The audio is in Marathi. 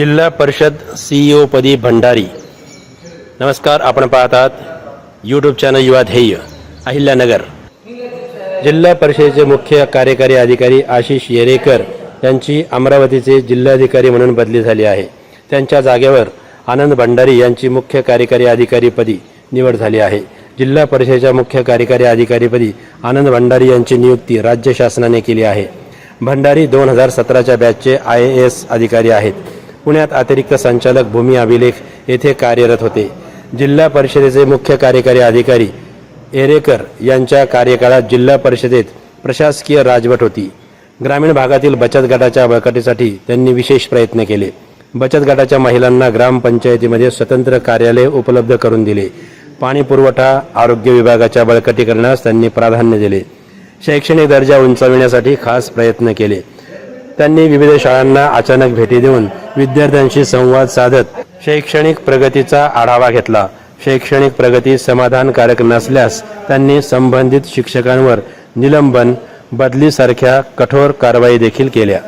जिल्हा परिषद सीईओ पदी भंडारी. नमस्कार आपण पाहत आहात यूट्यूब चॅनल युवा ध्येय अहिल्यानगर. जिल्हा परिषदेचे मुख्य कार्यकारी अधिकारी आशिष येरेकर यांची अमरावतीचे जिल्हाधिकारी म्हणून बदली झाली आहे. त्यांच्या जागेवर आनंद भंडारी यांची मुख्य कार्यकारी अधिकारीपदी निवड झाली आहे. जिल्हा परिषदेच्या मुख्य कार्यकारी अधिकारीपदी आनंद भंडारी यांची नियुक्ती राज्य शासनाने केली आहे. भंडारी दोन हजार सतराच्या बॅचचे आय ए एस अधिकारी आहेत. पुण्यात अतिरिक्त संचालक भूमी अभिलेख येथे कार्यरत होते. जिल्हा परिषदेचे मुख्य कार्यकारी अधिकारी एरेकर यांच्या कार्यकाळात जिल्हा परिषदेत प्रशासकीय राजवट होती. ग्रामीण भागातील बचत गटाच्या बळकटीसाठी त्यांनी विशेष प्रयत्न केले. बचत गटाच्या महिलांना ग्रामपंचायतीमध्ये स्वतंत्र कार्यालय उपलब्ध करून दिले. पाणी पुरवठा आरोग्य विभागाच्या बळकटीकरणास त्यांनी प्राधान्य दिले. शैक्षणिक दर्जा उंचाविण्यासाठी खास प्रयत्न केले. त्यांनी विविध शाळांना अचानक भेटी देऊन विद्यार्थ्यांशी संवाद साधत शैक्षणिक प्रगतीचा आढावा घेतला. शैक्षणिक प्रगती समाधानकारक नसल्यास त्यांनी संबंधित शिक्षकांवर निलंबन बदलीसारख्या कठोर कारवाई देखील केल्या.